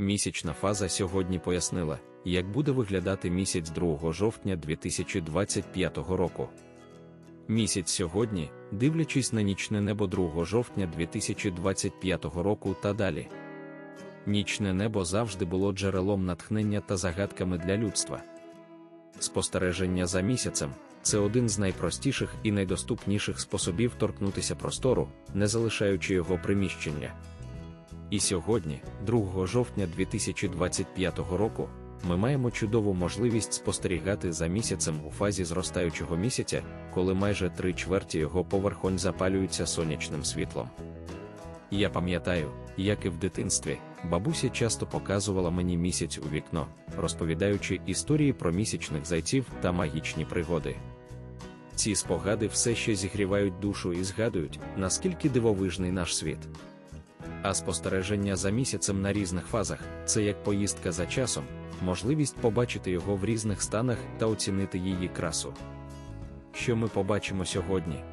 Місячна фаза сьогодні пояснила, як буде виглядати місяць 2 жовтня 2025 року. Місяць сьогодні, дивлячись на нічне небо 2 жовтня 2025 року та далі. Нічне небо завжди було джерелом натхнення та загадками для людства. Спостереження за місяцем це один з найпростіших і найдоступніших способів торкнутися простору, не залишаючи його приміщення. І сьогодні, 2 жовтня 2025 року, ми маємо чудову можливість спостерігати за місяцем у фазі зростаючого місяця, коли майже три чверті його поверхонь запалюються сонячним світлом. Я пам'ятаю, як і в дитинстві, бабуся часто показувала мені місяць у вікно, розповідаючи історії про місячних зайців та магічні пригоди. Ці спогади все ще зігрівають душу і згадують, наскільки дивовижний наш світ. А спостереження за місяцем на різних фазах це як поїздка за часом, можливість побачити його в різних станах та оцінити її красу. Що ми побачимо сьогодні?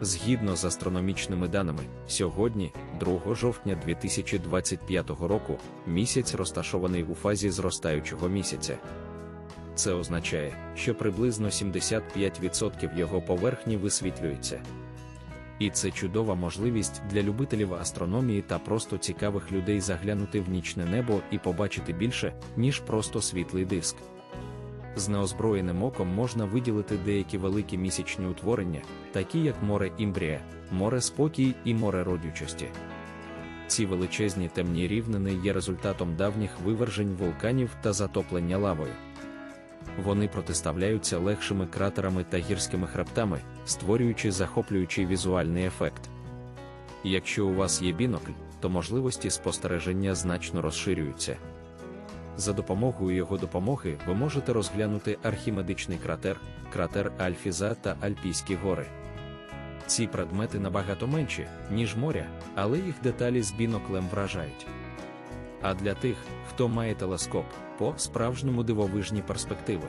Згідно з астрономічними даними, сьогодні, 2 жовтня 2025 року, місяць розташований у фазі зростаючого місяця. Це означає, що приблизно 75% його поверхні висвітлюється. І це чудова можливість для любителів астрономії та просто цікавих людей заглянути в нічне небо і побачити більше, ніж просто світлий диск. З неозброєним оком можна виділити деякі великі місячні утворення, такі як море імбрія, море спокій і море родючості. Ці величезні темні рівнини є результатом давніх вивержень вулканів та затоплення лавою. Вони протиставляються легшими кратерами та гірськими хребтами, створюючи захоплюючий візуальний ефект. Якщо у вас є бінокль, то можливості спостереження значно розширюються. За допомогою його допомоги ви можете розглянути архімедичний кратер, кратер Альфіза та Альпійські гори. Ці предмети набагато менші, ніж моря, але їх деталі з біноклем вражають. А для тих, хто має телескоп, по справжньому дивовижні перспективи.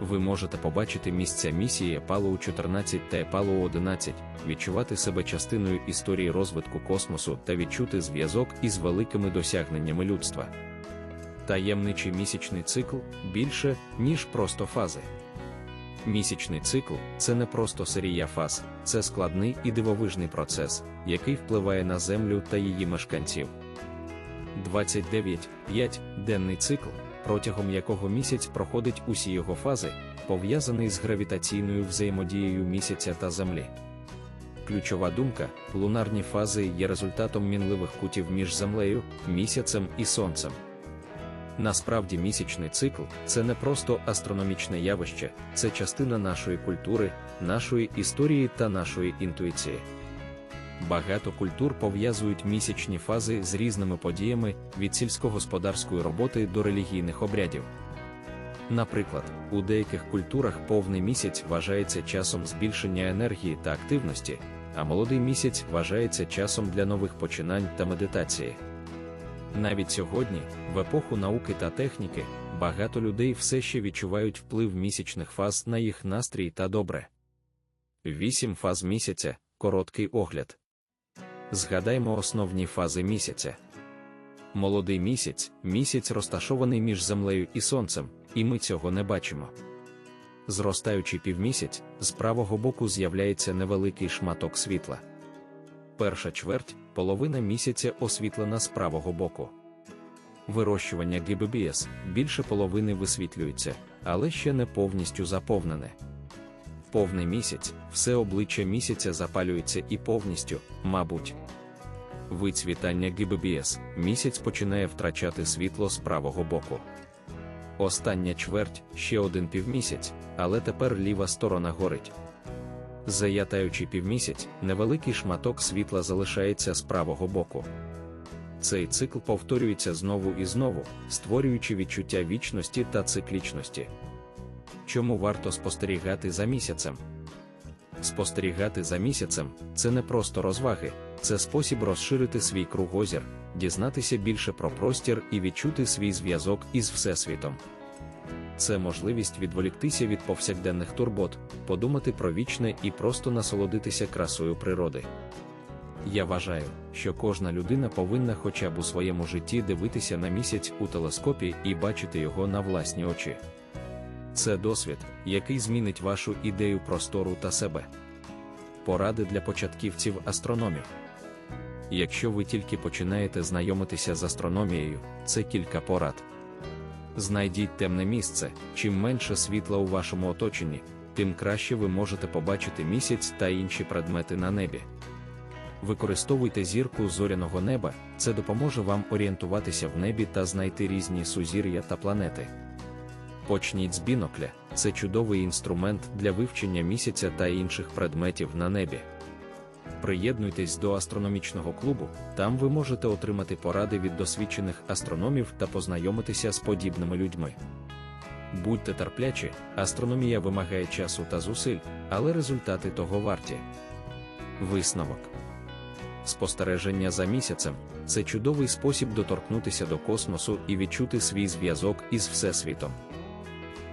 Ви можете побачити місця місії Апалу 14 та Апалу 11, відчувати себе частиною історії розвитку космосу та відчути зв'язок із великими досягненнями людства. Таємничий місячний цикл більше, ніж просто фази. Місячний цикл це не просто серія фаз, це складний і дивовижний процес, який впливає на Землю та її мешканців. 29.5 денний цикл, протягом якого місяць проходить усі його фази, пов'язаний з гравітаційною взаємодією місяця та Землі. Ключова думка: лунарні фази є результатом мінливих кутів між Землею, місяцем і Сонцем. Насправді місячний цикл це не просто астрономічне явище, це частина нашої культури, нашої історії та нашої інтуїції. Багато культур пов'язують місячні фази з різними подіями від сільськогосподарської роботи до релігійних обрядів. Наприклад, у деяких культурах повний місяць вважається часом збільшення енергії та активності, а молодий місяць вважається часом для нових починань та медитації. Навіть сьогодні, в епоху науки та техніки, багато людей все ще відчувають вплив місячних фаз на їх настрій та добре. Вісім фаз місяця короткий огляд. Згадаймо основні фази місяця. Молодий місяць місяць розташований між землею і сонцем, і ми цього не бачимо. Зростаючий півмісяць, з правого боку з'являється невеликий шматок світла. Перша чверть, половина місяця освітлена з правого боку. Вирощування гібебіс більше половини висвітлюється, але ще не повністю заповнене. Повний місяць, все обличчя місяця запалюється і повністю, мабуть. Вицвітання ГББС місяць починає втрачати світло з правого боку. Остання чверть ще один півмісяць, але тепер ліва сторона горить. Заятаючи півмісяць, невеликий шматок світла залишається з правого боку. Цей цикл повторюється знову і знову, створюючи відчуття вічності та циклічності. Чому варто спостерігати за місяцем? Спостерігати за місяцем це не просто розваги, це спосіб розширити свій кругозір, дізнатися більше про простір і відчути свій зв'язок із Всесвітом. Це можливість відволіктися від повсякденних турбот, подумати про вічне і просто насолодитися красою природи. Я вважаю, що кожна людина повинна хоча б у своєму житті дивитися на місяць у телескопі і бачити його на власні очі. Це досвід, який змінить вашу ідею простору та себе. Поради для початківців астрономів. Якщо ви тільки починаєте знайомитися з астрономією, це кілька порад. Знайдіть темне місце, чим менше світла у вашому оточенні, тим краще ви можете побачити місяць та інші предмети на небі. Використовуйте зірку зоряного неба, це допоможе вам орієнтуватися в небі та знайти різні сузір'я та планети. Почніть з бінокля, це чудовий інструмент для вивчення місяця та інших предметів на небі. Приєднуйтесь до астрономічного клубу, там ви можете отримати поради від досвідчених астрономів та познайомитися з подібними людьми. Будьте терплячі, астрономія вимагає часу та зусиль, але результати того варті. Висновок спостереження за місяцем це чудовий спосіб доторкнутися до космосу і відчути свій зв'язок із Всесвітом.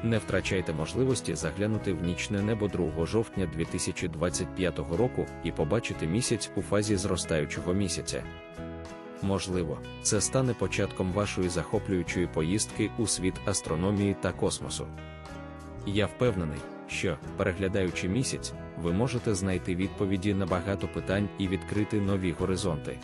Не втрачайте можливості заглянути в нічне небо 2 жовтня 2025 року і побачити місяць у фазі зростаючого місяця. Можливо, це стане початком вашої захоплюючої поїздки у світ астрономії та космосу. Я впевнений, що, переглядаючи місяць, ви можете знайти відповіді на багато питань і відкрити нові горизонти.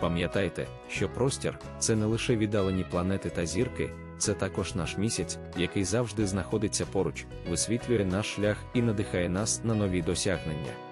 Пам'ятайте, що простір це не лише віддалені планети та зірки, це також наш місяць, який завжди знаходиться поруч, висвітлює наш шлях і надихає нас на нові досягнення.